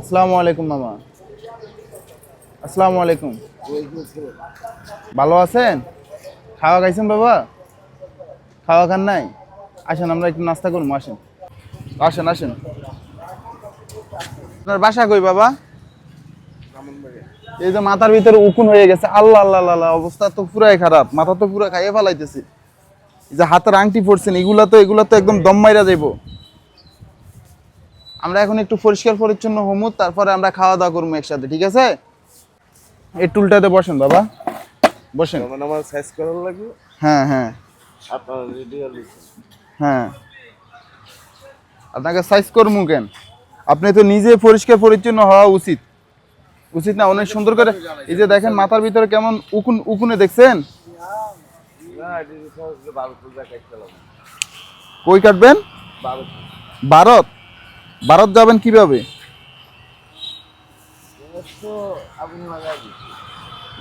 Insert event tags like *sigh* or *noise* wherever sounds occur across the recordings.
আসসালামু আলাইকুম মামা। আসসালামু আলাইকুম। ভালো আছেন? খাওয়া খাইছেন বাবা? খাওয়া খান নাই? আসেন আমরা একটু নাস্তা করব আসেন। আসেন আসেন। আপনার বাসা কই বাবা? এই যে মাথার ভিতরে উকুন হয়ে গেছে। আল্লাহ আল্লাহ আল্লাহ, অবস্থা তো পুরাই খারাপ। মাথা তো পুরো খাইয়ে ফেলাইতেছে। যে হাতের আংটি পড়ছেন এগুলা তো এগুলা তো একদম দম মাইরা যাইবো। আমরা এখন একটু পরিষ্কার পরিচ্ছন্ন হমু তারপরে আমরা খাওয়া দাওয়া করব একসাথে ঠিক আছে? এই টুলটাতে বসেন বাবা। বসেন। আমার সাইজ করার লাগবে? হ্যাঁ হ্যাঁ। হ্যাঁ। আপনাকে সাইজ করব কেন? আপনি তো নিজে পরিষ্কার পরিচ্ছন্ন হওয়া উচিত। উচিত না অনেক সুন্দর করে এই যে দেখেন মাথার ভিতরে কেমন উকুন উকুনে দেখছেন না এটি সহজে বারো পূজা কাটতে লাগবে কই কাটবেন? ভারত? ভারত যাবেন কীভাবে?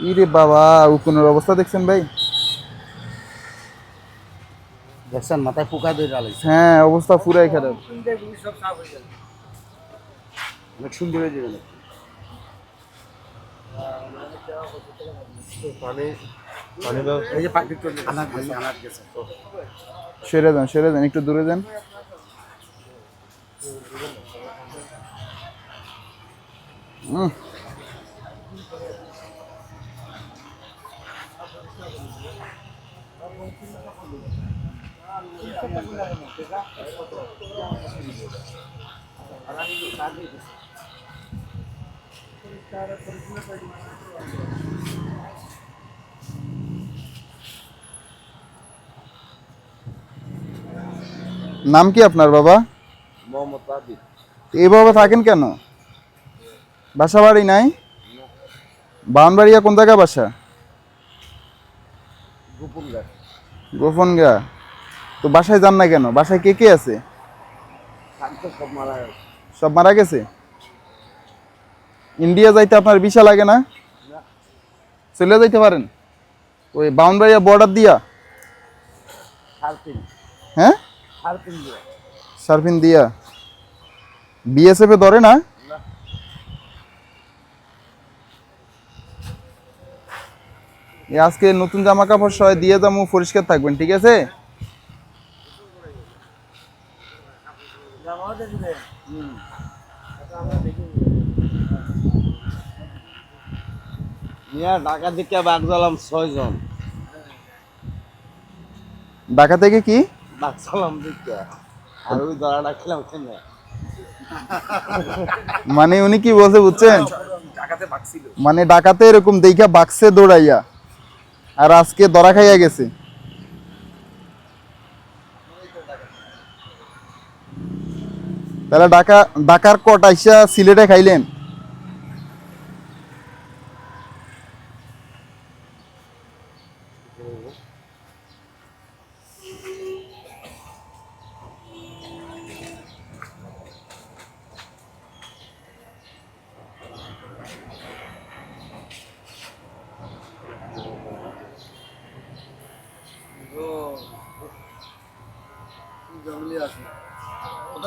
ইরে বাবা উকুনের অবস্থা দেখছেন ভাই? দেখছেন মাথায় পোকা দিয়ে হ্যাঁ অবস্থা পুরাই খারাপ। অনেক সুন্দর হয়ে যাবে পানি সেরে দেন সেরে দেন একটু দূরে দেন। নাম কি আপনার বাবা? এই বাবা থাকেন কেন? বাসা বাড়ি নাই? বাউনবাড়িয়া কোন জায়গায় বাসা? গোপন গা তো বাসায় যান না কেন? বাসায় কে কে আছে? সব মারা গেছে। ইন্ডিয়া যাইতে আপনার ভিসা লাগে না? চলে যাইতে পারেন? ওই বাউনবাড়িয়া বর্ডার দিয়া? হ্যাঁ? সার্ফিন দিয়া। বিএসএফ এ ধরে না? আজকে নতুন জামা কাপড় সবাই দিয়ে যাব পরিষ্কার থাকবেন ঠিক আছে? ঢাকা থেকে বাঘ ছয়জন। ঢাকা থেকে কি? জ্বালাম দিকে। আর ওই দড়া ডাকলাম কেন মানে উনি কি বলছে বুঝছেন? মানে ডাকাতে এরকম দেখা বাক্সে দৌড়াইয়া। আর আজকে দরা খাইয়া গেছে। তাহলে ডাকা ডাকার কট আইসা সিলেটে খাইলেন?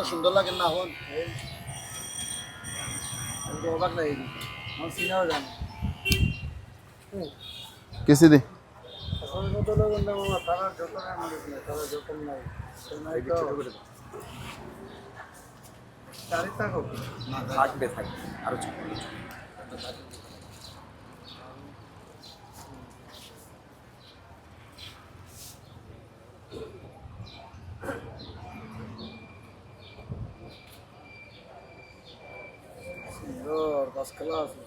সুন্দর লাগে না হন। অবাক লাগে। আমার সিনাও জানে। কিসে দে। আসলে কত লোক মামা তারা যত নাই আমাদের নাই তারা যত নাই নাই তো চারি থাকো না থাকবে থাকবে আরও ছোট সুন্দর দশ কিলো আছে।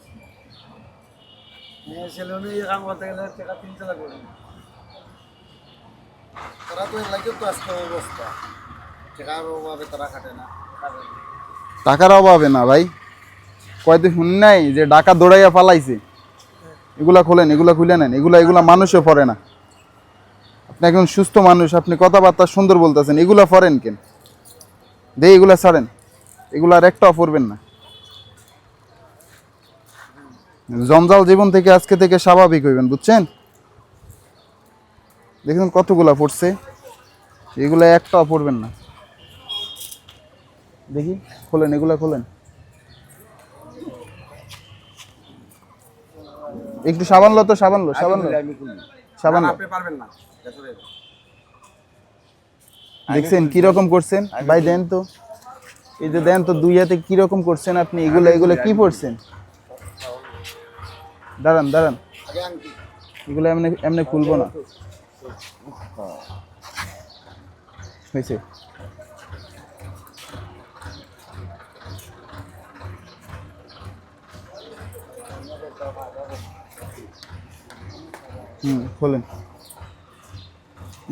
মেয়ে ছেলে উনি কাম করতে গেলে টাকা তিনশো লাগবে তারা তো লাগে তো আজকে অবস্থা। টাকার অভাবে তারা খাটে না টাকার অভাবে না ভাই। কয়দিন শুনি নাই যে ডাকা দৌড়াইয়া পালাইছে। এগুলা খোলেন, এগুলা খুলে নেন, এগুলা এগুলা মানুষে পড়ে না। আপনি একজন সুস্থ মানুষ, আপনি কথাবার্তা সুন্দর বলতেছেন, এগুলা পড়েন কেন? দে এগুলা ছাড়েন। এগুলা আর একটাও পড়বেন না। জঞ্জাল জীবন থেকে আজকে থেকে স্বাভাবিক হইবেন বুঝছেন? দেখুন কতগুলা পড়ছে। এগুলো একটাও পড়বেন না। দেখি খোলেন এগুলা খোলেন। একটু সাবান লো তো সাবান লো সাবান লো। সাবান আপনি পারবেন না। দেখছেন কি রকম করছেন? ভাই দেন তো। এই যে দেন তো দুই হাতে কি রকম করছেন আপনি? এগুলো এগুলো কি পড়ছেন? দাঁড়ান দাঁড়ান। এগুলো এমনি এমনি খুলবো না। হয়েছে। হুম খোলেন।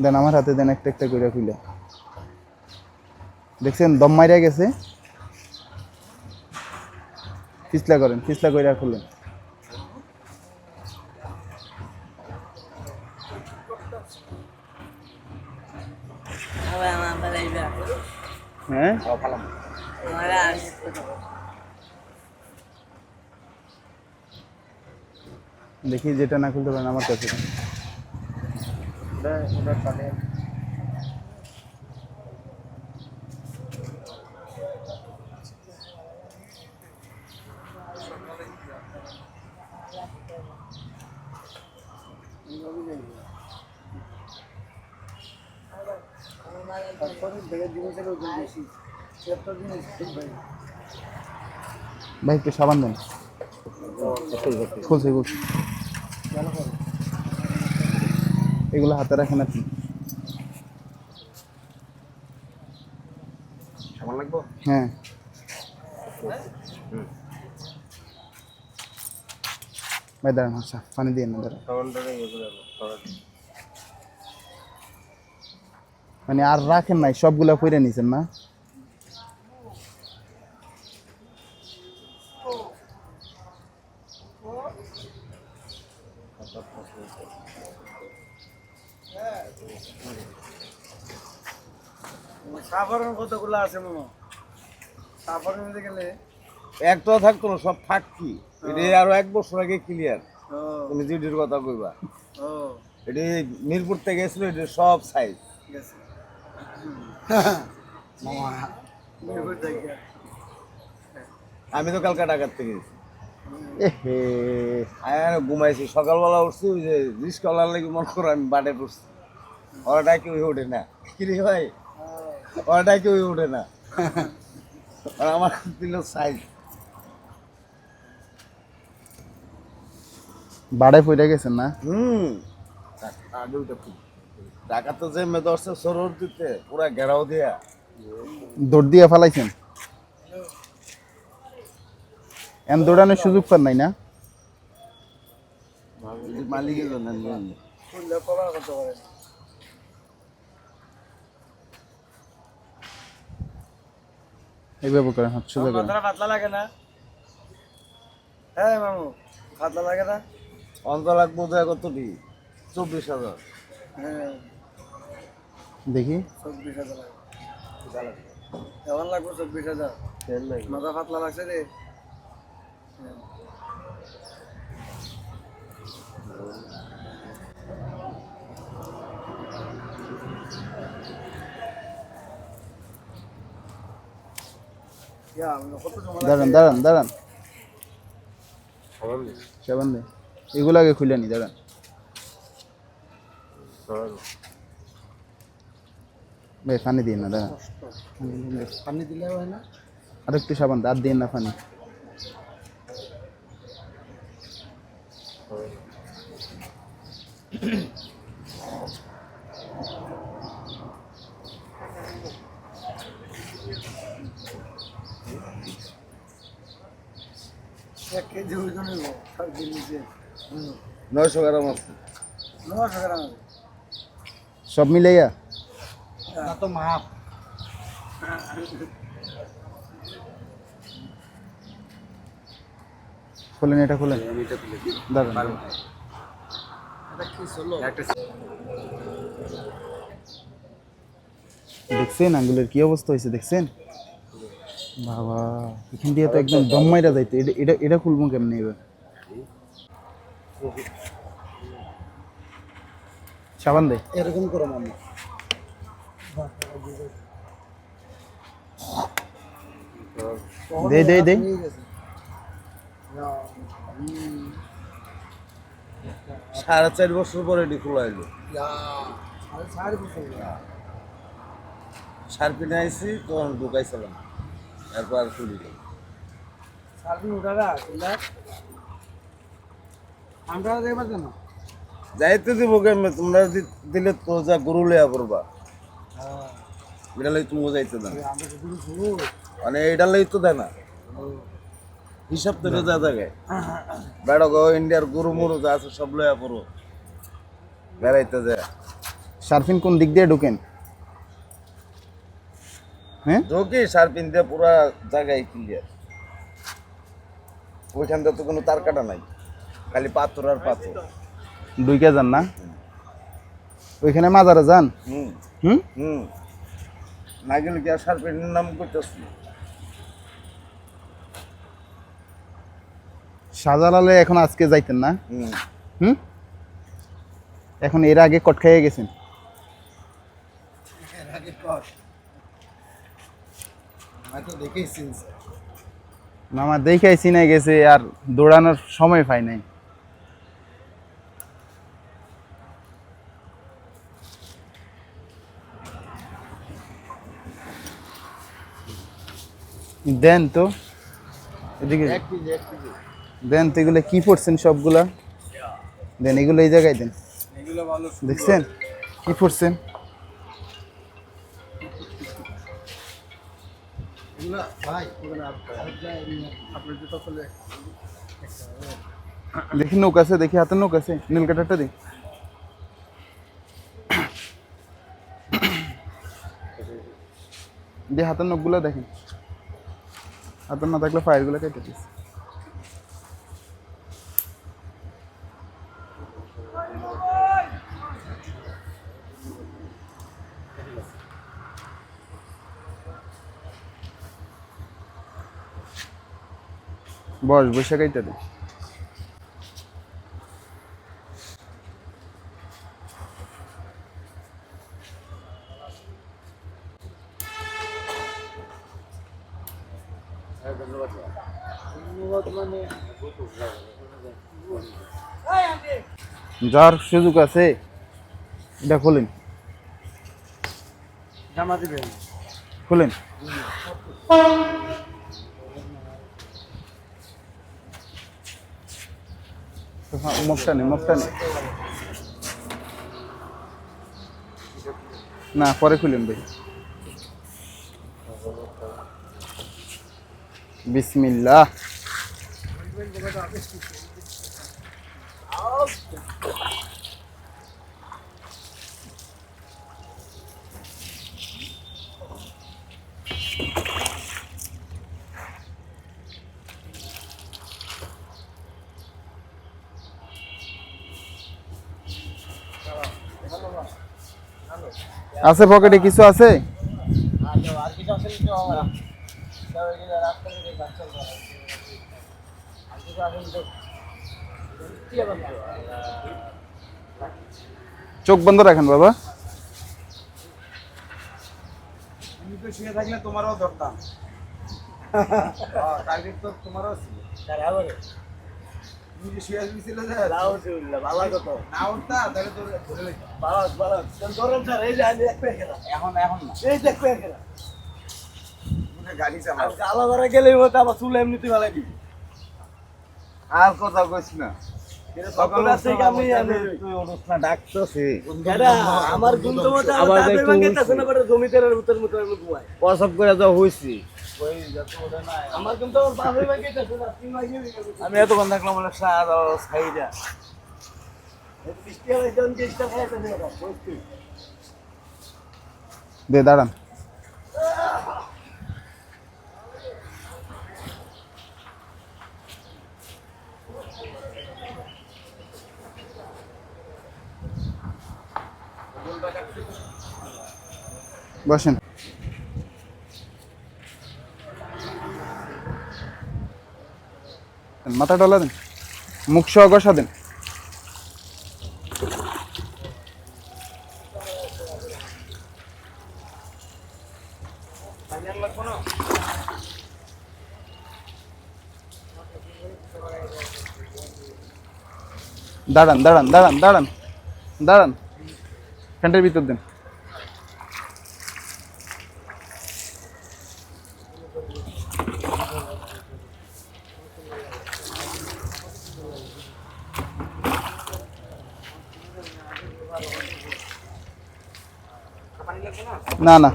দেন আমার হাতে দেন একটা একটা করে খুলে দেখছেন দম মাইরা গেছে। ফিসলা করেন ফিসলা কইরা খুলেন আবার আমার বেলায় হ্যাঁ আমার আর দেখি যেটা না খুলতে পারেন আমার কাছে। ভাই একটু সাবান দেন খুলছে খুলছে এগুলো হাতে রাখেন আপনি। হ্যাঁ। ভাই দাঁড়ান আচ্ছা পানি দিয়ে না দাঁড়ান। মানে আর রাখেন নাই সবগুলা পইরে নিছেন না? কতগুলো আছে মনে সাফারের মধ্যে গেলে? একটা থাকতো না সব ফাঁকি এটা আরও এক বছর আগে ক্লিয়ার তুমি জিডির কথা কইবা। ও। এটি মিরপুর থেকে গেছিল এটা সব সাইজ *laughs* মামা। আমি তো কালকা ঢাকার থেকে গেছি এহে। আর ঘুমাইছি। সকালবেলা উঠছি ওই যে রিস্কলার লাগি মন করো আমি বাটে পড়ছি। ওরাটা কেউ ওঠে না। কি রে ভাই? ওরাটা কেউ ওঠে না। আমার দিল সাইজ। বাড়ায় পইরা গেছেন না? হুম। আগে ওইটা খুব তো যে ধরছে সরোর দিতে পুরা ঘেরাও দিয়া। দৌড় দিয়ে ফেলাইছেন? এন দৌড়ানোর সুযোগ পান নাই না? মালিকের জন্য ফুললে কভার করতে পারে না এইভাবে করেন হাত সোজা করেন পাতলা লাগে না? হ্যাঁ মামু পাতলা লাগে না? অন্ত লাগবো তো কত দি চব্বিশ হাজার। হ্যাঁ। দেখি। চব্বিশ হাজার লাগবে এমন লাগবে চব্বিশ হাজার? মাথা পাতলা লাগছে রে হ্যাঁ। ইয়া, আমি কত জমা দাঁড়ান দাঁড়ান দাঁড়ান। সাবান দে এগুলো আগে খুলে নি দাঁড়ান। ভাই পানি দিন না দাঁড়ান। পানি দিলে হয় না? আর একটু সাবান আর দিন না পানি। নয়শো গ্রাম আছে। নশো গ্রাম। সব মিলাইয়া? তা তো মাপ। খোলেন এটা খোলেন। দাঁড়ান। দেখছেন আঙ্গুলের কি অবস্থা হয়েছে দেখছেন? বাবা এখান দিয়ে তো একদম দম মাইরা যাইতে। এটা এটা এটা খুলবো কেমনে এবার? সাবান দে। এরকম করো মামা। দে দে দে। সাড়ে চার বছর পরে এটি খোলা এলো সার কিনে আইসি তখন ঢুকাইছিলাম। এরপর কেন? যাইতে দিব কেমনে? তোমরা যদি দিলে তো যা গরু লেয়া করবা এটা লাগি তুমি যাইতে দেন মানে এটা লাগি তো দেয় না। হিসাব তো যা থাকে বেড়া গো ইন্ডিয়ার গরু মরু যা আছে সব লয়া পড়ো। বেড়াইতে যায়। সার্ফিন কোন দিক দিয়ে ঢুকেন? হ্যাঁ ঢোকে সার পিনতে পুরা জায়গায় ক্লিয়ার ওইখান তো কোনো তার কাটা নাই খালি পাথর আর পাথর। দুইকে যান না? ওইখানে মাজারে যান? হুম। হুম? হুম। না গেলে কি আর সার পিনের নাম করতেছি শাহজালালে এখন আজকে যাইতেন না? হুম। হুম? এখন এর আগে কট খাইয়ে গেছেন? এর আগে কর আমি তো দেখেই চিনছি মামা দেখাই চিনে গেছে আর দৌড়ানোর সময় পাই নাই। দেন তো এদিকে দেন তো এগুলো কি পড়ছেন সবগুলা? দেন এগুলো এই জায়গায় দেন। দেখছেন? কি পড়ছেন দেখি নৌক আছে, দেখি হাতের নৌক আছে, নীল দেখি। দিয়ে হাতের নখগুলো দেখেন হাতের না থাকলে ফায়ারগুলো কেটে দিস। বস বসে কাইতে দে। যার সুযোগ আছে এটা খোলেন। খোলেন। মুখটা নেই মুখটা নেই না পরে খুলেন ভাই। বিসমিল্লাহ। আছে পকেটে কিছু আছে? চোখ বন্ধ রাখেন বাবা। তুমি তো শুয়ে থাকলে তোমারও ধরতাম। *laughs* টার্গেট তো তোমারও ছিল। এখন এখন না। এই যে এক পেয়ে গেলাম। গাড়ি আর গেলেই হতো আবার চুল এমনিতে ভালাই দিবি। আর কথা কইস না। আমার গুনতো আমি এতক্ষণ থাকলাম মানে সাইডা খাইতে দেবে দে দাঁড়ান। বসেন। মাথা ডলা দেন, মুখ সহ গসা দেন। দাঁড়ান দাঁড়ান দাঁড়ান দাঁড়ান দাঁড়ান। ফ্যানটার ভিতর দেন। না না।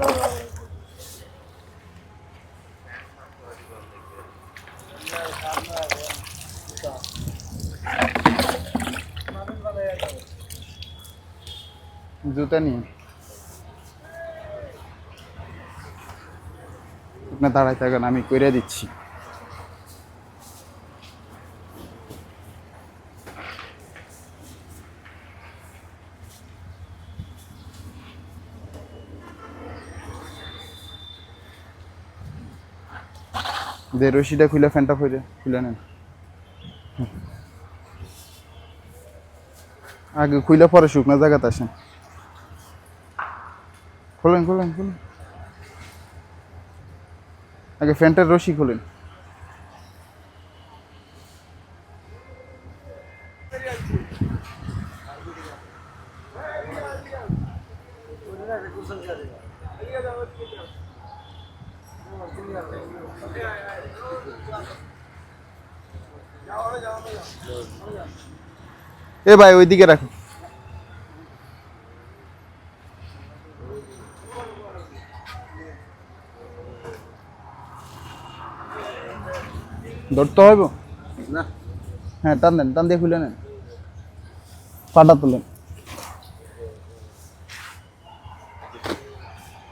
জুতা নিয়ে। আপনার দাঁড়াই থাকেন আমি করে দিচ্ছি। যে রশিটা খুলে, ফ্যানটা খুলে খুলে নেন। আগে খুলে পরে শুকনো জায়গাতে আসেন। খোলেন খোলেন খোলেন। আগে ফ্যানটার রশি খোলেন। এ ভাই ওইদিকে রাখো। ধরতে হইব? না। হ্যাঁ টান দেন টান দিয়ে খুলে নেন। পাটা তুলেন।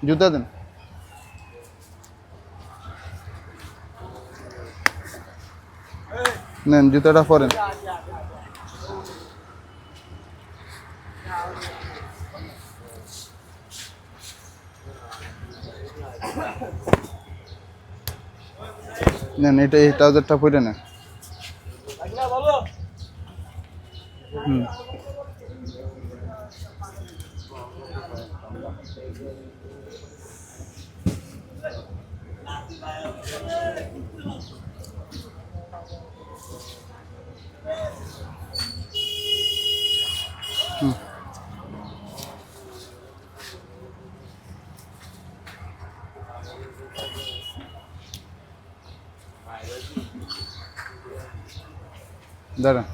জুতা দেন। নেন জুতাটা পরেন। নেন এটা এই ট্রাউজারটা পরে নেন। দাঁড়ান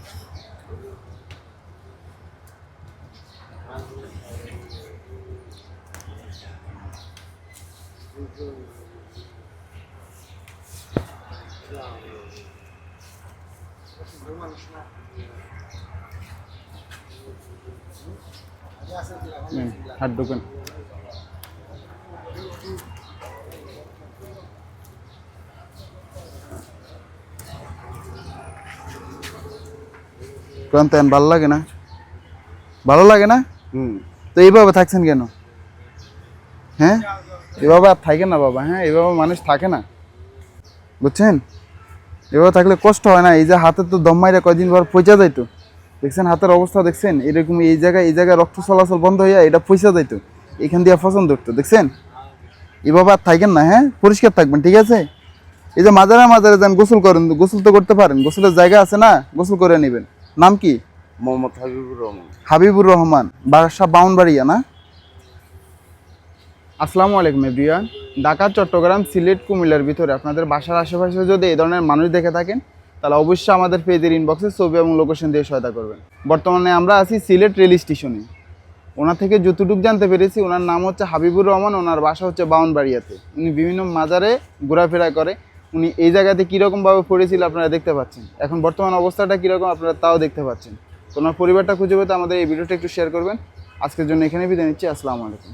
হুম, হাত ঢোকেন ক্লান্ত ভালো লাগে না। ভালো লাগে না? হুম। তো এইভাবে থাকছেন কেন? হ্যাঁ? এভাবে আর থাকে না বাবা হ্যাঁ? এভাবে মানুষ থাকে না। বুঝছেন? এভাবে থাকলে কষ্ট হয় না। এই যে হাতে তো দম মাইরা কয়দিন পর পয়সা যাইতো। দেখছেন হাতের অবস্থা দেখছেন? এরকম এই জায়গায় এই জায়গায় রক্ত চলাচল বন্ধ হইয়া এটা পয়সা যাইতো। এখান দিয়ে ফসল ধরতো দেখছেন? এভাবে আর থাকেন না হ্যাঁ? পরিষ্কার থাকবেন ঠিক আছে? এই যে মাজারে মাজারে যান গোসল করেন গোসল তো করতে পারেন। গোসলের জায়গা আছে না? গোসল করে নেবেন। নাম কি? মোহাম্মদ হাবিবুর রহমান। হাবিবুর রহমান। বারাসা বাউনবাড়িয়া না? আসসালামু আলাইকুম এভরিওয়ান। ঢাকা চট্টগ্রাম সিলেট কুমিল্লার ভিতরে আপনাদের বাসার আশেপাশে যদি এই ধরনের মানুষ দেখে থাকেন তাহলে অবশ্যই আমাদের পেজের ইনবক্সে ছবি এবং লোকেশন দিয়ে সহায়তা করবেন। বর্তমানে আমরা আছি সিলেট রেল স্টেশনে। ওনার থেকে যতটুকু জানতে পেরেছি ওনার নাম হচ্ছে হাবিবুর রহমান ওনার বাসা হচ্ছে বাউনবাড়িয়াতে। উনি বিভিন্ন মাজারে ঘোরাফেরা করে। উনি এই জায়গাতে কীরকমভাবে পড়েছিল আপনারা দেখতে পাচ্ছেন। এখন বর্তমান অবস্থাটা কীরকম আপনারা তাও দেখতে পাচ্ছেন। ওনার পরিবারটা খুঁজে পেতে আমাদের এই ভিডিওটা একটু শেয়ার করবেন। আজকের জন্য এখানে বিদায় নিচ্ছি। আসসালামু আলাইকুম।